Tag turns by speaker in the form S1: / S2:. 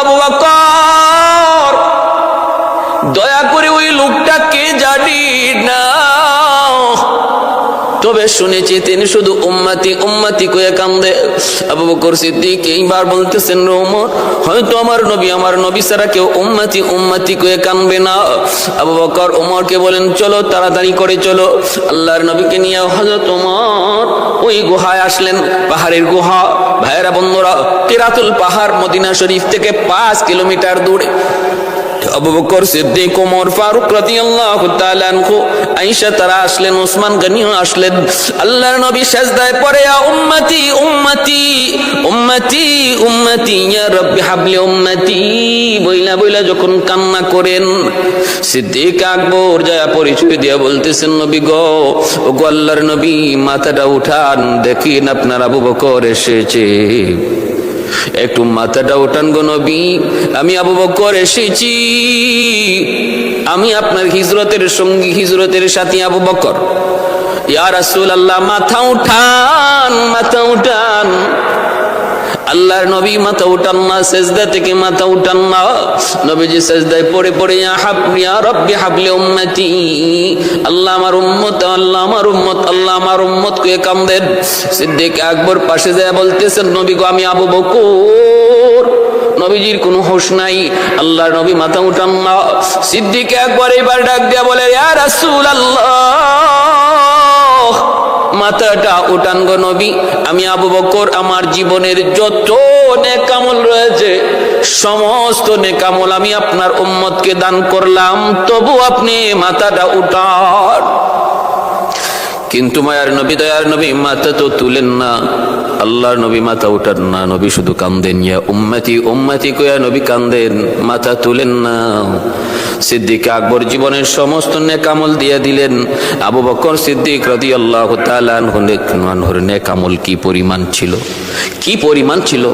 S1: আবু দয়া করে ওই লোকটা কে জানি না। তবে শুনেছি তিনি শুধু উম্মাতি উম্মাতি কয়ে কান্দে। আবু বকর সিদ্দিক এইবার বলতেছেন রে ওমর হয়তো আমার নবী আমার নবী সারা কেউ উম্মাতি উম্মাতি কয়ে কানবে না। আবু বকর ওমরকে বলেন, চলো, তাড়াতাড়ি করে চলো। আল্লাহর নবীকে নিয়ে হযরত ওমর ওই গুহায় আসলেন, পাহাড়ের গুহা। ভাইয়েরা, বন্ধুরা, কেরাতুল পাহাড় মদিনা শরীফ থেকে পাঁচ কিলোমিটার দূরে। আবু বকর সিদ্দিক ওমর ফারুক রাদিয়াল্লাহু তাআলা আনহু আয়েশা তারা আসলেন ওসমান গনিও আসলেন। আল্লাহর নবী সাজদায় পড়ে, ইয়া উম্মতি উম্মতি উম্মতি উম্মতি, ইয়া রাব্বি হাবলি উম্মতি। বইলা বইলা যখন কান্না করেন, সিদ্দিক আকবর যায় পরিচয় দিয়া বলতেছেন, নবী গো ও আল্লাহর নবী, মাথাটা উঠান, দেখিন আপনার আবু বকর এসেছে। একটু মাথাটা ওঠান গো নবী। আমি আবু বকর এসেছি। আমি আপনার হিজরতের সঙ্গী, হিজরতের সাথী আবু বকর। ইয়া রাসূলুল্লাহ, মাথা উঠান মাথা উঠান। আল্লাহর নবী মাথা উঠান না, সেজদা থেকে মাথা উঠান না। নবীজি সেজদায় পড়ে পড়ে হাব ইয়া রব্বি হাবলি উম্মতি। আল্লাহ আমার উম্মত, আল্লাহ আমার উম্মত, আল্লাহ আমার উম্মত কয়ে কামদেন। সিদ্দিক আকবর পাশে যায় বলতেছেন, নবী গো, আমি আবু বকর। নবীজির কোনো হোশ নাই। আল্লাহর নবী মাথা উঠান না। সিদ্দিক একবার এবার ডাক দিয়া বলে, ইয়া রাসূলুল্লাহ মাথাটা উঠান গো নবী। আমি আবু বকর, আমার জীবনের যত নেকামল রয়েছে, সমস্ত নেকামল আমি আপনার উম্মতকে দান করলাম, তবু আপনি মাথাটা উঠান। কিন্তু মায়ার নবী, দয়ার নবী, মাথা তো তুলেন না। আল্লাহর নবী মাথা উঠান না, নবী শুধু কান্দেন, ইয়া উম্মতি উম্মতি কয়া নবী কান্দেন, মাথা তুলেন না। সিদ্দিক আকবর জীবনের সমস্ত নেকামল দিয়ে দিলেন। আবু বকর সিদ্দিক রদি আল্লাহ তালান নেকামল কি পরিমাণ ছিল? কি পরিমাণ ছিল?